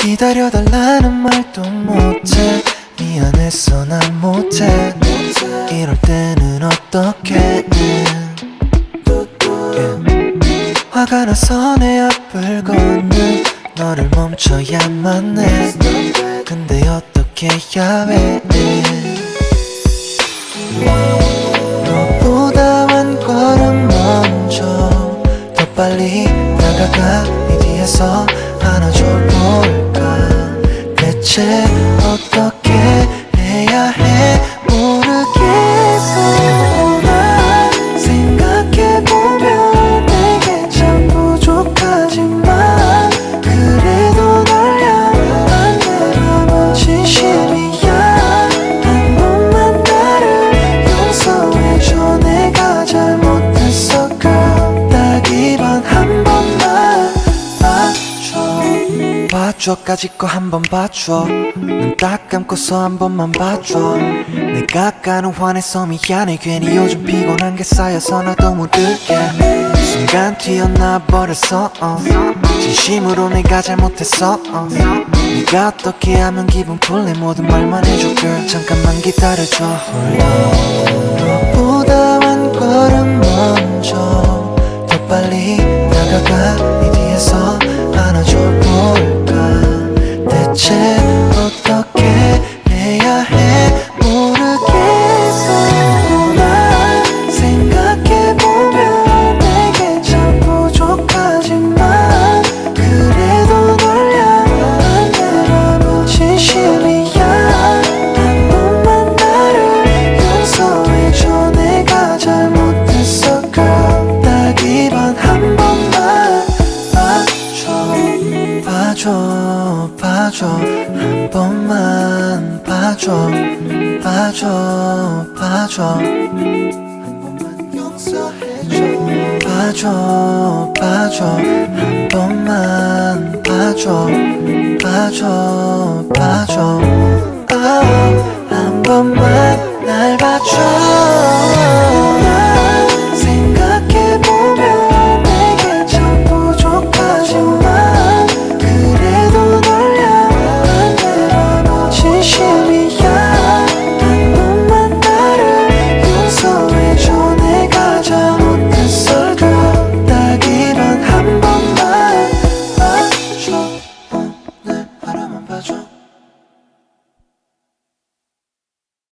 기다려달라는 말도 못해. 미안했어 난 못해. 이럴 때는 어떻게. 화가 나서 내 앞을 걷는 너를 멈춰야만 해. 근데 어떻게 해야 해 빨리 다가가 네 뒤에서 안아줘 볼까? 대체 봐줘까지 거 한 번 봐줘. 눈 딱 감고서 한 번만 봐줘. 내가 아까는 화내서 미안해 괜히 요즘 피곤한 게 쌓여서 나도 모르게. 순간 튀어나와 버렸어 어. 진심으로 내가 잘못했어 어. 네가 어떻게 하면 기분 풀리? 모든 말만 해줘 girl. 잠깐만 기다려줘. hold 봐줘 봐줘. 한 번만 봐줘. 봐줘. 봐줘. 봐줘 봐줘. 한 번만 봐줘. 봐줘 봐줘. 아, 한 번만 날 봐줘 잡아줘.